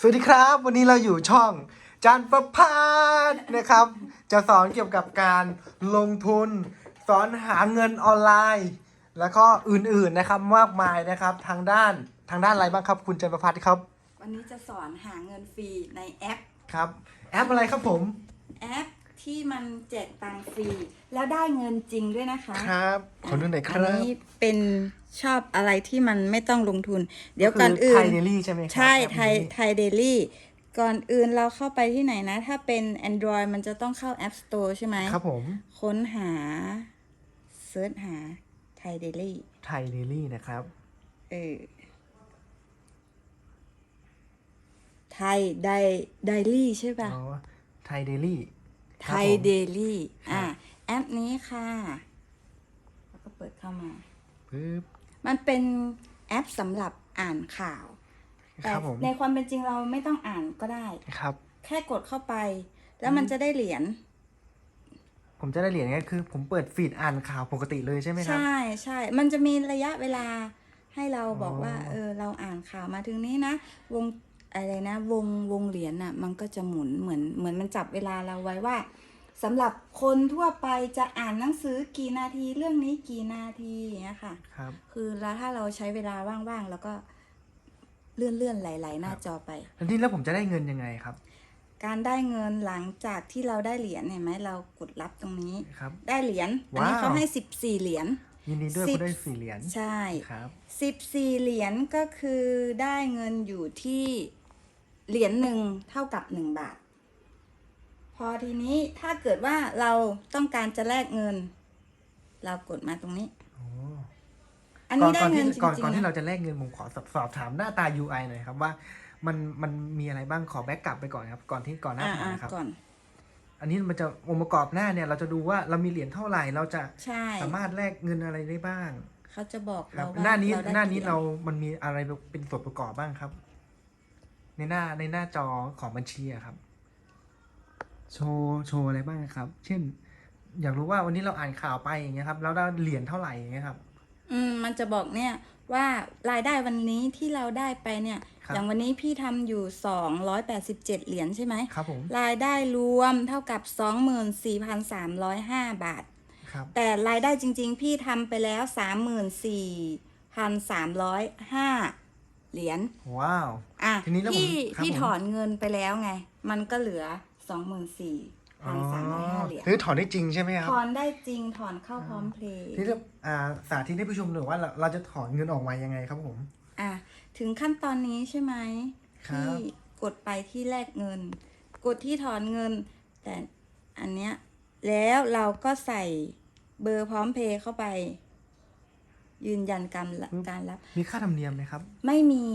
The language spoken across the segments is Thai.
สวัสดีครับ วันนี้เราอยู่ช่องจันประพาสนะครับ จะสอนเกี่ยวกับการลงทุน สอนหาเงินออนไลน์ แล้วก็อื่นๆนะครับมากมายนะครับทางด้านทางด้านอะไรบ้างครับคุณจันประพาสครับวันนี้จะสอนหาเงินฟรีในแอปครับ แอปอะไรครับผม แอป ที่มันแจกตังค์ฟรี แล้วได้เงินจริงด้วยนะคะครับขอดูหน่อยคอัรับ นี้เป็นชอบอะไรที่มันไม่ต้องลงทุน เดี๋ยวก่อนอื่ไทนยเดลี่ใช่ไหมครับใช่แอปไทยนี้ไทยเดลี่ก่อนอื่นเราเข้าไปที่ไหนนะ ถ้าเป็น Android มันจะต้องเข้า App Store ใช่ไหมครับผมค้นหาเซิร์ชหาไทยเดลี่ไทยเดลี่นะครับ เออไทยไดไดลี่ใช่ป่ะอ๋อ ไทยเดลี่ ไทยเดลี่อะแอปนี้ค่ะ แล้วก็เปิดเข้ามา ปึ๊บ มันเป็นแอปสำหรับอ่านข่าวคแต่รับผม ในความเป็นจริงเราไม่ต้องอ่านก็ได้ ครับ แค่กดเข้าไป แล้วมันจะได้เหรียญผมจะได้เหรียญไงคือ ผมเปิดฟีดอ่านข่าวปกติเลยใช่ไหมครับ ใช่ใช่ มันจะมีระยะเวลาให้เราบอกว่า อ๋อ เออ เราอ่านข่าวมาถึงนี้นะ วง อะไรนะวงวงเหรียญน่ะมันก็จะหมุนเหมือนเหมือนมันจับเวลาเราไว้ว่าสำหรับคนทั่วไปจะอ่านหนังสือกี่นาทีเรื่องนี้กี่นาทีอย่างเงี้ยค่ะครับ คือแล้วถ้าเราใช้เวลาว่างๆแล้วก็เลื่อนเลื่อนๆไหลๆหน้าครับจอไปแล้วนี่แล้วผมจะได้เงินยังไงครับ การได้เงินหลังจากที่เราได้เหรียญเห็นไหมเรากดรับตรงนี้ครับ ได้เหรียญอันนี้ว้าวเขาให้สิบสี่เหรียญยินดีด้วยสิบคุณได้สี่เหรียญใช่ครับสิบสี่เหรียญก็คือได้เงินอยู่ที่ เหรียญหนึ่งเท่ากับหนึ่งบาท พอทีนี้ถ้าเกิดว่าเราต้องการจะแลกเงิน เรากดมาตรงนี้โอ้อันก่อนี้นได้ก่อนเงิที่นจริงก่อนๆก่อนที่นะเราจะแลกเงินผมขอสอบสอบถามหน้าตา UI หน่อยครับว่ามันมันมีอะไรบ้างขอแบ็กกลับไปก่อนครับก่อนที่ก่อนหน้าอ่าถ่ายนะครับก่อน อันนี้มันจะองค์ประกอบหน้าเนี่ย เราจะดูว่าเรามีเหรียญเท่าไหร่เราจะใช่ สามารถแลกเงินอะไรได้บ้างเขาจะบอกครัเราบว่าหน้านี้เได้หน้านี้กี่เรามันมีอะไรเป็นส่วนประกอบบ้างครับ ในหน้าในหน้าจอของบัญชีอะครับ โชว์โชว์อะไรบ้างครับ เช่น อยากรู้ว่าวันนี้เราอ่านข่าวไปอย่างเงี้ยครับแล้วได้เหรียญเท่าไหร่อย่างเงี้ยครับ อืมมันจะบอกเนี่ยว่ารายได้วันนี้ที่เราได้ไปเนี่ย ครับ อย่างวันนี้พี่ทำอยู่ 287 เหรียญใช่ไหมครับผมรายได้รวมเท่ากับ 24,305 บาท ครับ แต่รายได้จริงๆ พี่ทำไปแล้ว 34,305 เหรียญว้าว อะทีนี้แล้วผมพี่ครับพี่ผม ถอนเงินไปแล้วไง มันก็เหลืออ๋อ24,305เหรียญคือถอนได้จริงใช่ไหมครับ ถอนได้จริงถอนเข้าพร้อมเพลย์นี่เราอ่าสาธิตให้ผู้ชมหน่อยว่าเราเราจะถอนเงินออกมายังไงครับผม อะถึงขั้นตอนนี้ใช่ไหมครับ ที่กดไปที่แลกเงิน กดที่ถอนเงิน แต่อันเนี้ยแล้วเราก็ใส่เบอร์พร้อมเพย์เข้าไป ยืนยันการรับการรับ มีค่าธรรมเนียมไหมครับ ไม่มี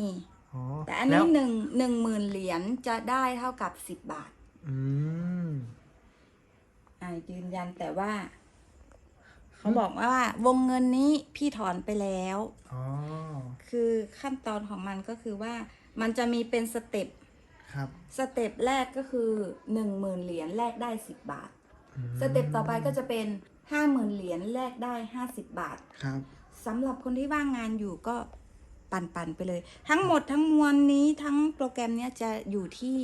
อ๋อแต่อันแล้นี้วหนึ่งหนึ่งหมื่นเหรียญจะได้เท่ากับสิบบาท อืมอ่ายืนยันแต่ว่า เขาบอกว่าวงเงินนี้พี่ถอนไปแล้วอ๋อคือขั้นตอนของมันก็คือว่ามันจะมีเป็นสเต็ปครับสเต็ปแรกก็คือหนึ่งหมื่นเหรียญแลกได้สิบบาทอืมสเต็ปต่อไปก็จะเป็นห้าหมื่นเหรียญแลกได้ห้าสิบบาทครับ สำหรับคนที่ว่างงานอยู่ก็ปั่นๆไปเลย ทั้งหมดทั้งมวลนี้ทั้งโปรแกรมเนี้ยจะอยู่ที่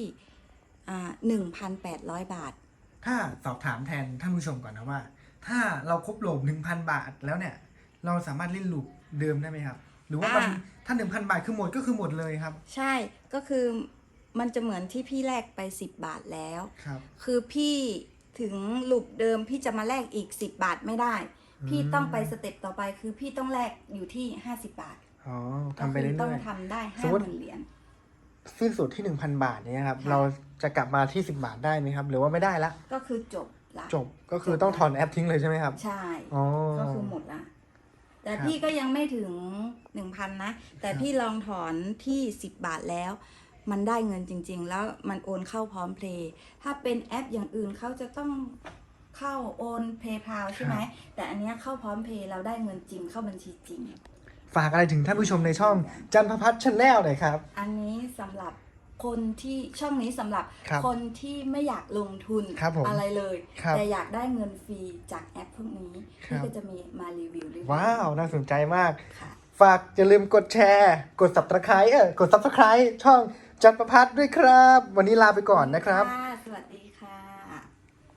อ่าหนึ่งพันแปดร้อยบาท ถ้าสอบถามแทนท่านผู้ชมก่อนนะว่า ถ้าเราครบโหลหนึ่งพันบาทแล้วเนี่ย เราสามารถเล่นลูปเดิมได้ไหมครับ หรือว่ามันอ่าถ้าหนึ่งพันบาทคือหมดก็คือหมดเลยครับ ใช่ก็คือมันจะเหมือนที่พี่แลกไปสิบบาทแล้วครับคือพี่ถึงลูปเดิมพี่จะมาแลกอีกสิบบาทไม่ได้ พี่ต้องไปสเต็ปต่อไปคือพี่ต้องแลกอยู่ที่ห้าสิบบาทอ๋อก็ทำไปคืเรื่ต้องอยทำได้สห้ามมหมุติมื่นเหรียญๆสิ้นสุดที่หนึ่งพันบาทเนี่ยครับค่ะเราจะกลับมาที่สิบาทได้ไหมครับ หรือว่าไม่ได้ละ ก็คือจบละจบก็คือต้องถอนแอปทิ้งเลยใช่ไหมครับ ใช่อ๋อก็คือหมดละแต่ครับพี่ก็ยังไม่ถึงหนึ่งพันนะ แต่ครับพี่ลองถอนที่สิบบาทแล้ว มันได้เงินจริง ๆ แล้วมันโอนเข้าพร้อมเพลย์ถ้าเป็นแอปอย่างอื่นเขาจะต้อง เข้าโอนเพย์พาใช่ไหม แต่อันเนี้ยเข้าพร้อมเพย์เราได้เงินจริงเข้าบัญชีจริง ฝากอะไรถึงท่านผู้ชมในช่องจันทพัฒน์ชาแนลหน่อยครับ อันนี้สำหรับคนที่ช่องนี้สำหรับครับคนที่ไม่อยากลงทุนครับผมอะไรเลย ครับแต่อยากได้เงินฟรีจากแอปพวกนี้ครับพี่ก็จะมีมารีวิวด้วยว้าว น่าสนใจมาก ค่ะ ฝากอย่าลืมกดแชร์ กด subscribe เออกด subscribe ช่องจันประพัฒน์ด้วยครับ วันนี้ลาไปก่อนนะครับค่ะสวัสดีค่ะ